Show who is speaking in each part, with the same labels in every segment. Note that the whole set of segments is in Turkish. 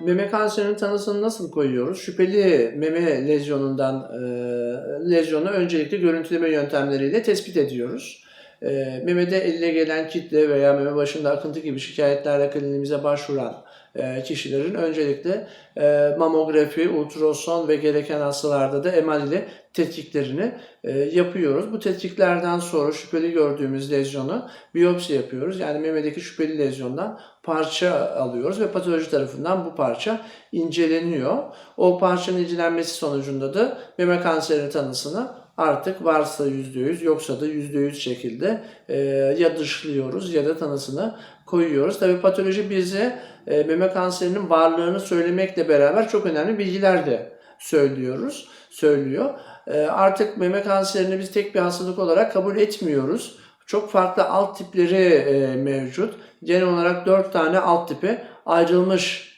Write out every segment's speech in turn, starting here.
Speaker 1: meme kanserinin tanısını nasıl koyuyoruz? Şüpheli meme lezyonundan e, lezyonu öncelikle görüntüleme yöntemleriyle tespit ediyoruz. E, memede eline gelen kitle veya meme başında akıntı gibi şikayetlerle kliniğimize başvuran e, kişilerin öncelikle e, mamografi, ultrason ve gereken hastalarda da MR ile tetkiklerini e, yapıyoruz. Bu tetkiklerden sonra şüpheli gördüğümüz lezyonu biyopsi yapıyoruz. Yani memedeki şüpheli lezyondan parça alıyoruz ve patoloji tarafından bu parça inceleniyor. O parçanın incelenmesi sonucunda da meme kanseri tanısını artık varsa %100 yoksa da %100 şekilde e, ya dışlıyoruz ya da tanısını koyuyoruz. Tabii patoloji bize e, meme kanserinin varlığını söylemekle beraber çok önemli bilgiler de söylüyoruz, söylüyor. E, artık meme kanserini biz tek bir hastalık olarak kabul etmiyoruz. Çok farklı alt tipleri e, mevcut. Genel olarak 4 tane alt tipe ayrılmış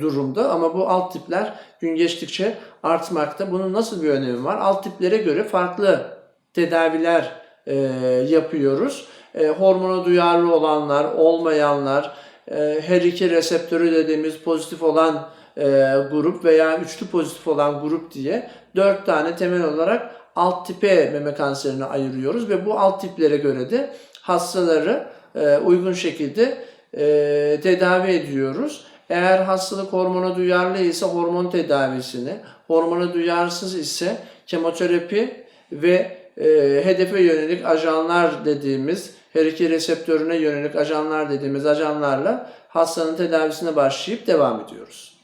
Speaker 1: durumda ama bu alt tipler gün geçtikçe artmakta. Bunun nasıl bir önemi var? Alt tiplere göre farklı tedaviler e, yapıyoruz. E, hormona duyarlı olanlar, olmayanlar, e, her iki reseptörü dediğimiz pozitif olan e, grup veya üçlü pozitif olan grup diye dört tane temel olarak alt tipe meme kanserini ayırıyoruz ve bu alt tiplere göre de hastaları e, uygun şekilde e, tedavi ediyoruz. Eğer hastalık hormona duyarlı ise hormon tedavisini, hormona duyarsız ise kemoterapi ve e, hedefe yönelik ajanlar dediğimiz, her iki reseptörüne yönelik ajanlar dediğimiz ajanlarla hastanın tedavisine başlayıp devam ediyoruz.